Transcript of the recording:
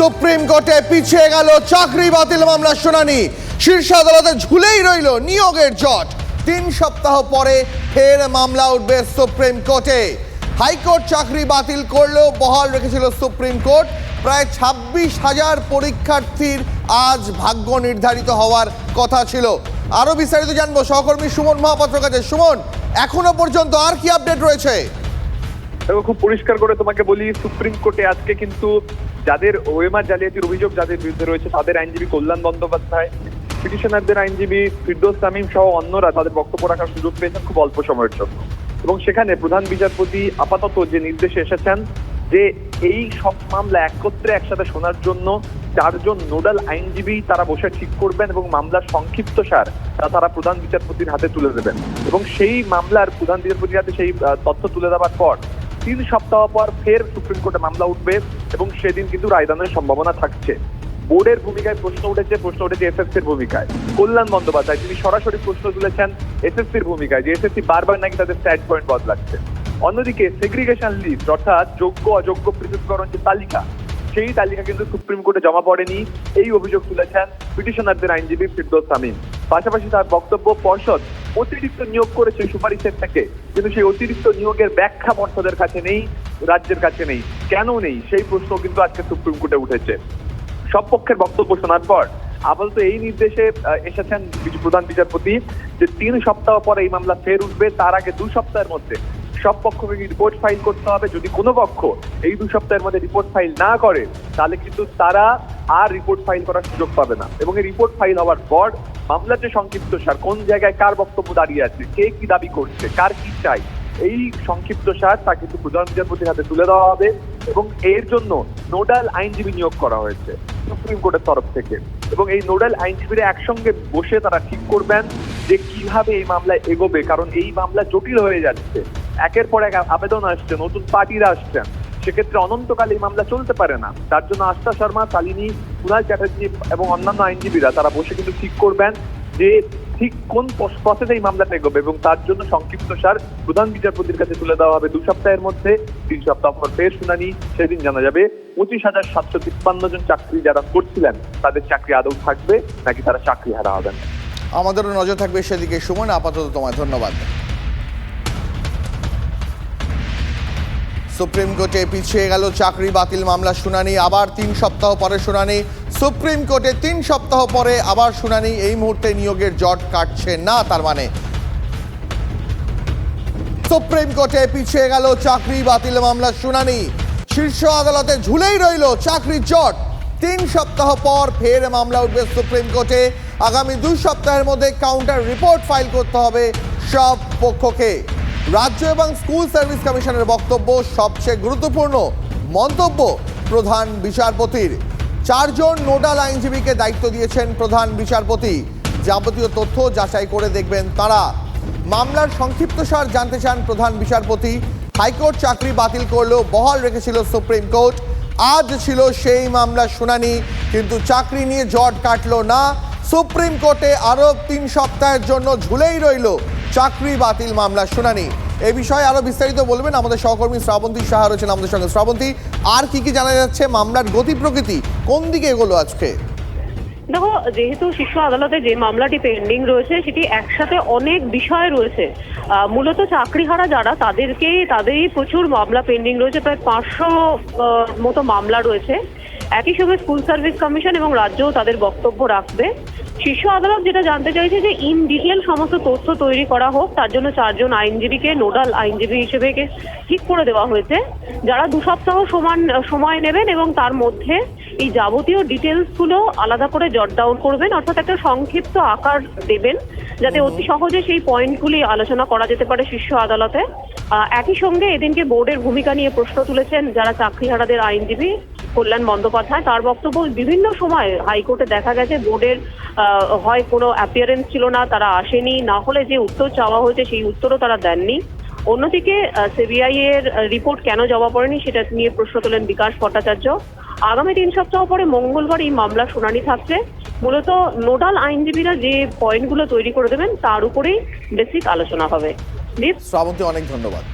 Supreme কোর্টে পিছিয়ে গেল চাকরি বাতিল মামলার শুনানি। শীর্ষ আদালতে ঝুলেই রইল নিয়োগের জট। তিন সপ্তাহ পরে ফের মামলা উঠবে সুপ্রিম কোর্টে। হাইকোর্ট চাকরি বাতিল করলেও বহাল রেখেছিল সুপ্রিম কোর্ট। প্রায় ছাব্বিশ হাজার পরীক্ষার্থীর আজ ভাগ্য নির্ধারিত হওয়ার কথা ছিল। আরও বিস্তারিত জানব সহকর্মী সুমন মহাপাত্র কাছে। সুমন, এখনও পর্যন্ত আর কি আপডেট রয়েছে? দেখো খুব পরিষ্কার করে তোমাকে বলি, সুপ্রিম কোর্টে আজকে কিন্তু যাদের ওএমআর জালিয়াতির অভিযোগ যাদের বিরুদ্ধে রয়েছে, তাদের আইনজীবী কল্যাণ বন্দ্যোপাধ্যায়, পিটিশনারদের আইনজীবী ফিরদোস তামিম সহ অন্যরা তাদের বক্তব্য রাখার সুযোগ পেয়েছেন খুব অল্প সময়ের জন্য। এবং সেখানে প্রধান বিচারপতি আপাতত যে নির্দেশে এসেছেন যে এই সব মামলা একত্রে একসাথে শোনার জন্য চারজন নোডাল আইনজীবী তারা বসে ঠিক করবেন এবং মামলার সংক্ষিপ্ত সার তারা প্রধান বিচারপতির হাতে তুলে দেবেন। এবং সেই মামলার প্রধান বিচারপতির হাতে সেই তথ্য তুলে দেওয়ার পর তিন সপ্তাহ পর ফের সুপ্রিম কোর্টে মামলা উঠবে এবং সেদিন কিন্তু রায়দানের সম্ভাবনা থাকছে। বোর্ডের ভূমিকায় প্রশ্ন উঠেছে প্রশ্ন উঠেছে এসএসসির ভূমিকায়। কল্যাণ বন্দ্যোপাধ্যায়, তিনি সরাসরি প্রশ্ন তুলেছেন এসএসসির ভূমিকায় যে এসএসসি বারবার নাকি তাদের স্ট্যান্ড পয়েন্ট বদলাচ্ছে। অন্যদিকে সেগ্রিগেশন লিস্ট অর্থাৎ যোগ্য, অযোগ্য পৃথকীকরণ যে তালিকা, সেই তালিকা কিন্তু সুপ্রিম কোর্টে জমা পড়েনি। এই অভিযোগ তুলেছেন পিটিশনারদের আইনজীবী ফিরদোস তামিম পাশাপাশি তার বক্তব্য পর্ষদ অতিরিক্ত নিয়োগ করেছে সুপারিশের থেকে, কিন্তু সেই অতিরিক্ত নিয়োগের ব্যাখ্যা পর্ষদের কাছে নেই, রাজ্যের কাছে নেই। কেন নেই? সেই প্রশ্ন কিন্তু আজকে সুপ্রিম কোর্টে উঠেছে। সব পক্ষের বক্তব্য শোনার পর আপাতত এই নির্দেশে এসেছেন প্রধান বিচারপতি যে তিন সপ্তাহ পরে এই মামলা ফের উঠবে, তার আগে দু সপ্তাহের মধ্যে সব পক্ষকে রিপোর্ট ফাইল করতে হবে। যদি কোনো পক্ষ এই দু সপ্তাহের মধ্যে রিপোর্ট ফাইল না করে, তাহলে কিন্তু তারা আর রিপোর্ট ফাইল করার সুযোগ পাবে না। এবং এই রিপোর্ট ফাইল হওয়ার পর মামলার যে সংক্ষিপ্ত সার, কোন জায়গায় কার বক্তব্য দাঁড়িয়ে আছে, কে কি দাবি করছে, কার কি চাই, এই সংক্ষিপ্ত সার তা কিন্তু প্রধান বিচারপতির হাতে তুলে দেওয়া হবে এবং এর জন্য নোডাল আইনজীবী নিয়োগ করা হয়েছে সুপ্রিম কোর্টের তরফ থেকে। এবং এই নোডাল আইনজীবীরা একসঙ্গে বসে তারা ঠিক করবেন যে কীভাবে এই মামলায় এগোবে, কারণ এই মামলা জটিল হয়ে যাচ্ছে। একের পর এক আবেদন আসছে, নতুন পার্টিরা আসছেন। সেক্ষেত্রে অনন্তকাল এই মামলা চলতে পারে না। তার জন্য আস্থা শর্মা, শালিনী কুণাল চ্যাটার্জি এবং অন্যান্য আইনজীবীরা, তারা বসে কিন্তু ঠিক করবেন যে ঠিক কোন প্রসেসে এই মামলাটা এগোবে এবং তার জন্য সংক্ষিপ্ত সার প্রধান বিচারপতির কাছে তুলে দেওয়া হবে। দু সপ্তাহের মধ্যে, তিন সপ্তাহ পর ফের শুনানি, সেদিন জানা যাবে। পঁচিশ হাজার সাতশো তিপ্পান্ন জন চাকরি যারা করছিলেন, তাদের চাকরি আদৌ থাকবে নাকি তারা চাকরি হারা হবেন? আমাদেরও নজর থাকবে সেদিকে। সুমন, আপাতত তোমায় ধন্যবাদ। সুপ্রিম কোর্টে পিছিয়ে গেল চাকরি বাতিল মামলা শুনানি, আবার তিন সপ্তাহ পরে শুনানি। সুপ্রিম কোর্টে তিন সপ্তাহ পরে আবার শুনানি, এই মুহূর্তে নিয়োগের জট কাটছে না তার মানে। সুপ্রিম কোর্টে পিছিয়ে গেল চাকরি বাতিল মামলার শুনানি। শীর্ষ আদালতে ঝুলেই রইল চাকরির জট। তিন সপ্তাহ পর ফের মামলা উঠবে সুপ্রিম কোর্টে। আগামী দুই সপ্তাহের মধ্যে কাউন্টার রিপোর্ট ফাইল করতে হবে সব পক্ষকে। রাজ্য এবং স্কুল সার্ভিস কমিশনের বক্তব্য সবচেয়ে গুরুত্বপূর্ণ মন্তব্য প্রধান বিচারপতির। চারজন নোডাল আইনজীবীকে দায়িত্ব দিয়েছেন প্রধান বিচারপতি। যাবতীয় তথ্য যাচাই করে দেখবেন তারা। মামলার সংক্ষিপ্তসার জানতে চান প্রধান বিচারপতি। হাইকোর্ট চাকরি বাতিল করলেও বহাল রেখেছিল সুপ্রিম কোর্ট। আজ ছিল সেই মামলার শুনানি, কিন্তু চাকরি নিয়ে জট কাটল না। সুপ্রিম কোর্টে আরও তিন সপ্তাহের জন্য ঝুলেই রইল চাকরি বাতিল মামলার শুনানি। এ বিষয়ে আরও বিস্তারিত বলবেন আমাদের সহকর্মী শ্রাবন্তী সাহা রয়েছেন আমাদের সঙ্গে। শ্রাবন্তী, আর কি কি জানা যাচ্ছে? মামলার গতি প্রকৃতি কোন দিকে এগোলো আজকে? দেখো, যেহেতু শীর্ষ আদালতে যে মামলাটি পেন্ডিং রয়েছে, সেটি একসাথে অনেক বিষয় রয়েছে। মূলত চাকরিহারা যারা তাদেরকে তাদেরই প্রচুর মামলা পেন্ডিং রয়েছে। প্রায় পাঁচশো মতো মামলা রয়েছে। একই সঙ্গে স্কুল সার্ভিস কমিশন এবং রাজ্যও তাদের বক্তব্য রাখবে। শীর্ষ আদালত যেটা জানতে চাইছে যে ইন ডিটেল সমস্ত তথ্য তৈরি করা হোক তার জন্য চারজন আইনজীবীকে নোডাল আইনজীবী হিসেবে ঠিক করে দেওয়া হয়েছে। যারা দু সপ্তাহ সমান সময় নেবেন এবং তার মধ্যে এই যাবতীয় ডিটেলসগুলো আলাদা করে জট ডাউন করবেন অর্থাৎ একটা সংক্ষিপ্ত আকার দেবেন যাতে অতি সহজে সেই পয়েন্টগুলি আলোচনা করা যেতে পারে শীর্ষ আদালতে। একই সঙ্গে এদিনকে বোর্ডের ভূমিকা নিয়ে প্রশ্ন তুলেছেন যারা চাকরিহারাদের আইনজীবী। কল্যাণ বন্দ্যোপাধ্যায়। তার বক্তব্য বিভিন্ন সময় হাইকোর্টে দেখা গেছে, বোর্ডের হয় কোনো অ্যাপিয়ারেন্স ছিল না, তারা আসেনি। না হলে যে উত্তর চাওয়া হয়েছে, সেই উত্তরও তারা দেননি। অন্যদিকে সিবিআই এর রিপোর্ট কেন জমা পড়েনি সেটা নিয়ে প্রশ্ন তোলেন বিকাশ ভট্টাচার্য। আগামী তিন সপ্তাহ পরে মঙ্গলবার এই মামলা শুনানি থাকছে মূলত নোডাল আইনজীবীরা যে পয়েন্টগুলো তৈরি করে দেবেন, তার উপরেই বেসিক আলোচনা হবে। শ্রাবন্তী, অনেক ধন্যবাদ।